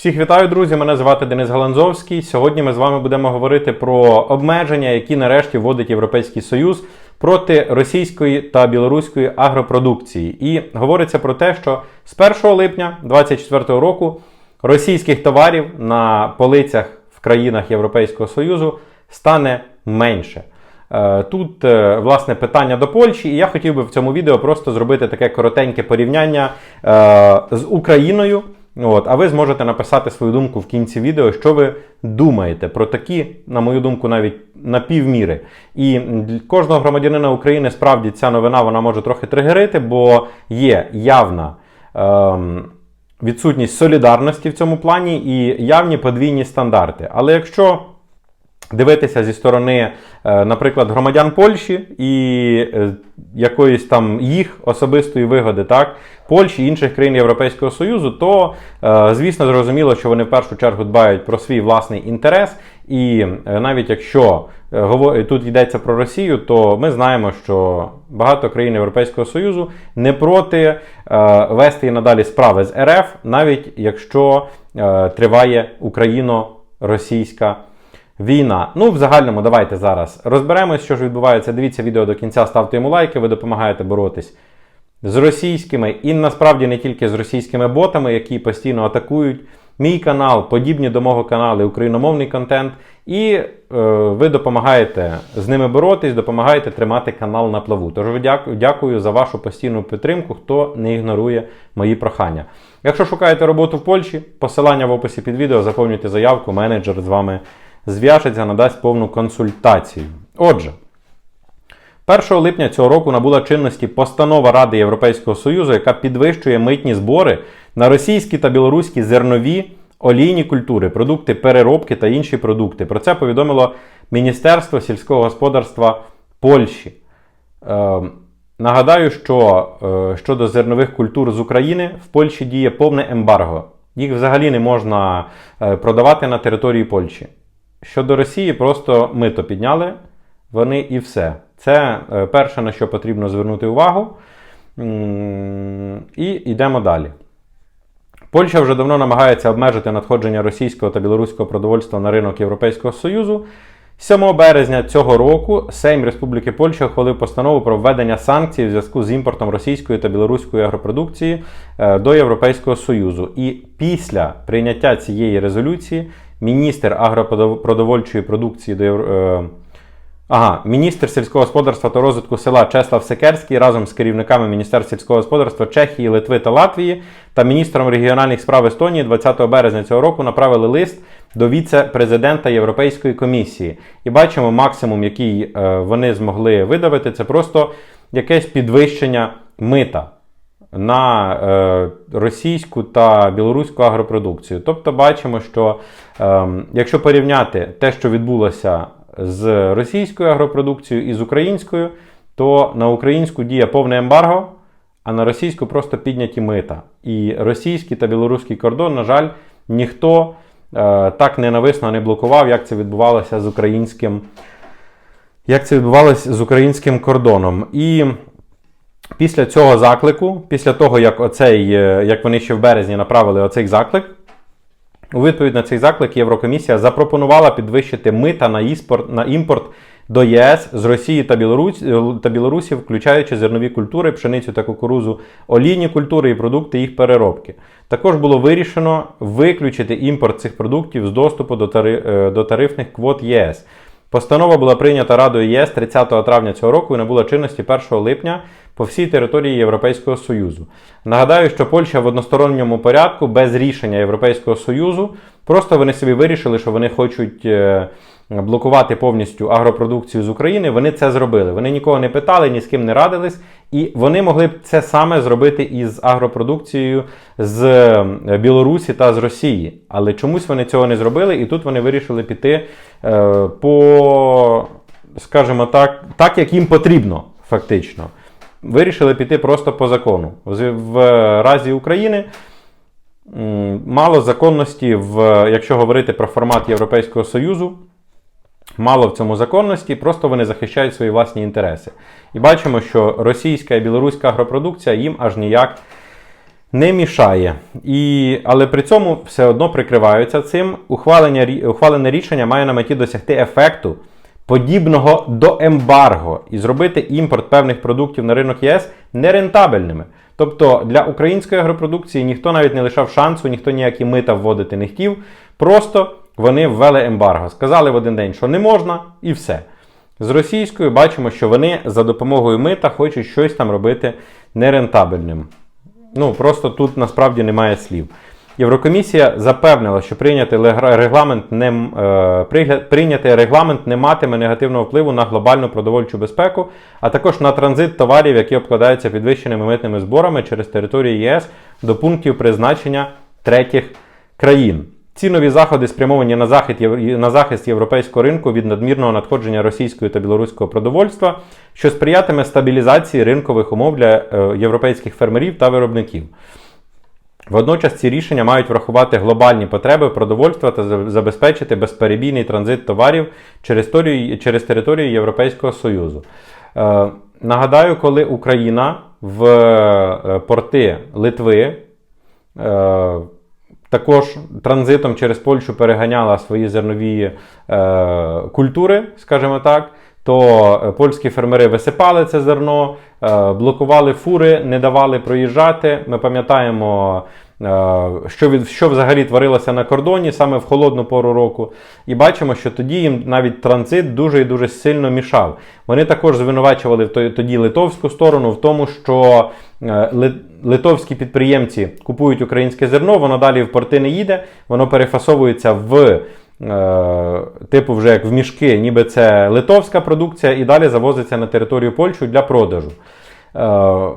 Всіх вітаю, друзі! Мене звати Денис Галанзовський. Сьогодні ми з вами будемо говорити про обмеження, які нарешті вводить Європейський Союз проти російської та білоруської агропродукції. І говориться про те, що з 1 липня 2024 року російських товарів на полицях в країнах Європейського Союзу стане менше. Е, Тут, е, власне, питання до Польщі, і я хотів би в цьому відео просто зробити таке коротеньке порівняння е, з Україною. От, а ви зможете написати свою думку в кінці відео, що ви думаєте про такі, на мою думку, навіть напівміри. І кожного громадянина України справді ця новина вона може трохи тригерити, бо є явна. Ем, Відсутність солідарності в цьому плані і явні подвійні стандарти. Але якщо дивитися зі сторони, е, наприклад, громадян Польщі і е, якоїсь там їх особистої вигоди, так, Польщі і інших країн Європейського Союзу, то е, звісно зрозуміло, що вони в першу чергу дбають про свій власний інтерес. І навіть якщо тут йдеться про Росію, то ми знаємо, що багато країн Європейського Союзу не проти вести і надалі справи з РФ, навіть якщо триває україно-російська. Війна. Ну, в загальному, давайте зараз розберемось, що ж відбувається. Дивіться відео до кінця, ставте йому лайки, ви допомагаєте боротись з російськими і насправді не тільки з російськими ботами, які постійно атакують мій канал, подібні до мого каналу, україномовний контент. І е, ви допомагаєте з ними боротись, допомагаєте тримати канал на плаву. Тож дякую, дякую за вашу постійну підтримку, хто не ігнорує мої прохання. Якщо шукаєте роботу в Польщі, посилання в описі під відео, заповнюйте заявку, менеджер з вами зв'яжеться, надасть повну консультацію. Отже, 1 липня цього року набула чинності постанова Ради Європейського Союзу, яка підвищує митні збори на російські та білоруські зернові олійні культури, продукти переробки та інші продукти. Про це повідомило Міністерство сільського господарства Польщі. Е, Нагадаю, що е, щодо зернових культур з України в Польщі діє повне ембарго. Їх взагалі не можна е, продавати на території Польщі. Щодо Росії, просто мито підняли вони і все. Це е, перше, на що потрібно звернути увагу. І йдемо далі. Польща вже давно намагається обмежити надходження російського та білоруського продовольства на ринок Європейського Союзу. 7 березня цього року Сейм Республіки Польща ухвалив постанову про введення санкцій в зв'язку з імпортом російської та білоруської агропродукції е, до Європейського Союзу. І після прийняття цієї резолюції міністр агропродовольчої продукції до е, Ага, міністр сільського господарства та розвитку села Чеслав Секерський разом з керівниками Міністерства сільського господарства Чехії, Литви та Латвії та міністром регіональних справ Естонії 20 березня цього року направили лист до віце-президента Європейської комісії. І бачимо максимум, який е, вони змогли видавити, це просто якесь підвищення мита на е, російську та білоруську агропродукцію. Тобто бачимо, що е, якщо порівняти те, що відбулося з російською агропродукцією і з українською, то на українську діє повне ембарго, а на російську просто підняті мита. І російський та білоруський кордон, на жаль, ніхто е, так ненависно не блокував, як це відбувалося з українським. Як це відбувалося з українським кордоном. І Після цього заклику, після того, як оцей, е, як вони ще в березні направили оцей заклик, у відповідь на цей заклик Єврокомісія запропонувала підвищити мита на імпорт, на імпорт до ЄС з Росії та Білорусі, та Білорусі, включаючи зернові культури, пшеницю та кукурузу, олійні культури і продукти їх переробки. Також було вирішено виключити імпорт цих продуктів з доступу до, тари, е, до тарифних квот ЄС. Постанова була прийнята Радою ЄС 30 травня цього року і набула чинності 1 липня по всій території Європейського Союзу. Нагадаю, що Польща в односторонньому порядку без рішення Європейського Союзу просто вони собі вирішили, що вони хочуть е, блокувати повністю агропродукцію з України. Вони це зробили. Вони нікого не питали, ні з ким не радились, і вони могли б це саме зробити із агропродукцією з е, Білорусі та з Росії. Але чомусь вони цього не зробили, і тут вони вирішили піти е, по, скажімо так, так, як їм потрібно, фактично вирішили піти просто по закону. В разі України мало законності, в, якщо говорити про формат Європейського Союзу, мало в цьому законності, просто вони захищають свої власні інтереси. І бачимо, що російська і білоруська агропродукція їм аж ніяк не мішає. І, але при цьому все одно прикриваються цим. Ухвалення, ухвалене рішення має на меті досягти ефекту, подібного до ембарго, і зробити імпорт певних продуктів на ринок ЄС нерентабельними. Тобто для української агропродукції ніхто навіть не лишав шансу, ніхто ніякі мита вводити не хотів. Просто вони ввели ембарго. Сказали в один день, що не можна, і все. З російською бачимо, що вони за допомогою мита хочуть щось там робити нерентабельним. Ну, просто тут насправді немає слів. Єврокомісія запевнила, що прийняти регламент не, е, прийнятий регламент не матиме негативного впливу на глобальну продовольчу безпеку, а також на транзит товарів, які обкладаються підвищеними митними зборами через територію ЄС до пунктів призначення третіх країн. Ці нові заходи спрямовані на захист, на захист європейського ринку від надмірного надходження російського та білоруського продовольства, що сприятиме стабілізації ринкових умов для е, європейських фермерів та виробників. Водночас ці рішення мають врахувати глобальні потреби продовольства та забезпечити безперебійний транзит товарів через територію, через територію Європейського Союзу. Е, нагадаю, коли Україна в е, порти Литви е, також транзитом через Польщу переганяла свої зернові е, культури, скажімо так. То е, польські фермери висипали це зерно, е, блокували фури, не давали проїжджати. Ми пам'ятаємо, е, що, від, що взагалі творилося на кордоні саме в холодну пору року. І бачимо, що тоді їм навіть транзит дуже і дуже сильно мішав. Вони також звинувачували тоді литовську сторону в тому, що литовські підприємці купують українське зерно, воно далі в порти не їде, воно перефасовується в. Е, Типу, вже як в мішки, ніби це литовська продукція, і далі завозиться на територію Польщі для продажу. Е,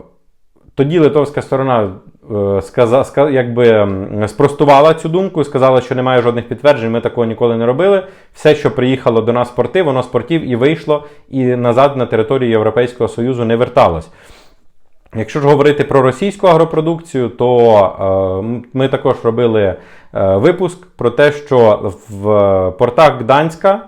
Тоді литовська сторона е, сказа, ска- якби, спростувала цю думку і сказала, що немає жодних підтверджень, ми такого ніколи не робили. Все, що приїхало до нас в порти, воно з портів і вийшло, і назад на територію Європейського Союзу не верталось. Якщо ж говорити про російську агропродукцію, то е, ми також робили е, випуск про те, що в портах Гданська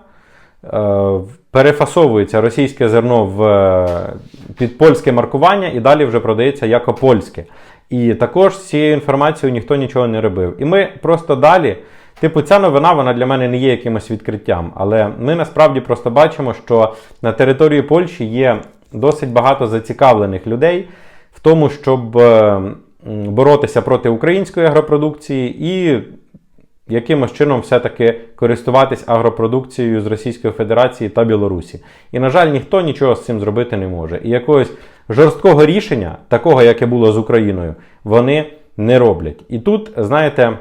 е, перефасовується російське зерно в, е, під польське маркування і далі вже продається як польське. І також з цією інформацією ніхто нічого не робив. І ми просто далі. Типу, ця новина вона для мене не є якимось відкриттям, але ми насправді просто бачимо, що на території Польщі є досить багато зацікавлених людей в тому, щоб е, боротися проти української агропродукції і якимось чином все-таки користуватись агропродукцією з Російської Федерації та Білорусі. І, на жаль, ніхто нічого з цим зробити не може. І якогось жорсткого рішення, такого, яке було з Україною, вони не роблять. І тут, знаєте.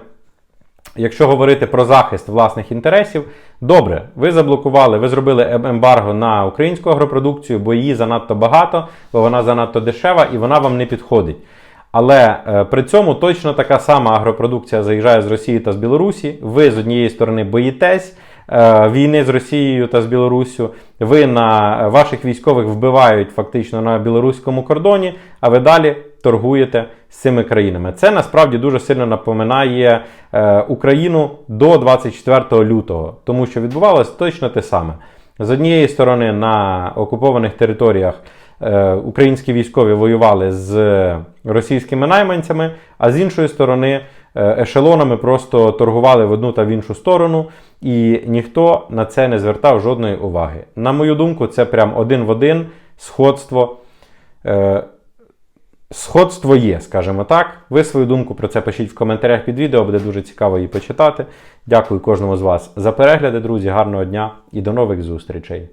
Якщо говорити про захист власних інтересів, добре, ви заблокували, ви зробили ем- ембарго на українську агропродукцію, бо її занадто багато, бо вона занадто дешева і вона вам не підходить. Але е, при цьому точно така сама агропродукція заїжджає з Росії та з Білорусі. Ви з однієї сторони боїтесь е, війни з Росією та з Білоруссю. Ви на ваших військових вбивають фактично на білоруському кордоні, а ви далі торгуєте з цими країнами. Це насправді дуже сильно напоминає е, Україну до 24 лютого, тому що відбувалось точно те саме. З однієї сторони, на окупованих територіях е, українські військові воювали з російськими найманцями, а з іншої сторони, е, ешелонами просто торгували в одну та в іншу сторону, і ніхто на це не звертав жодної уваги. На мою думку, це прям один в один сходство. Е, Сходство є, скажімо так. Ви свою думку про це пишіть в коментарях під відео, буде дуже цікаво її почитати. Дякую кожному з вас за перегляди, друзі. Гарного дня і до нових зустрічей!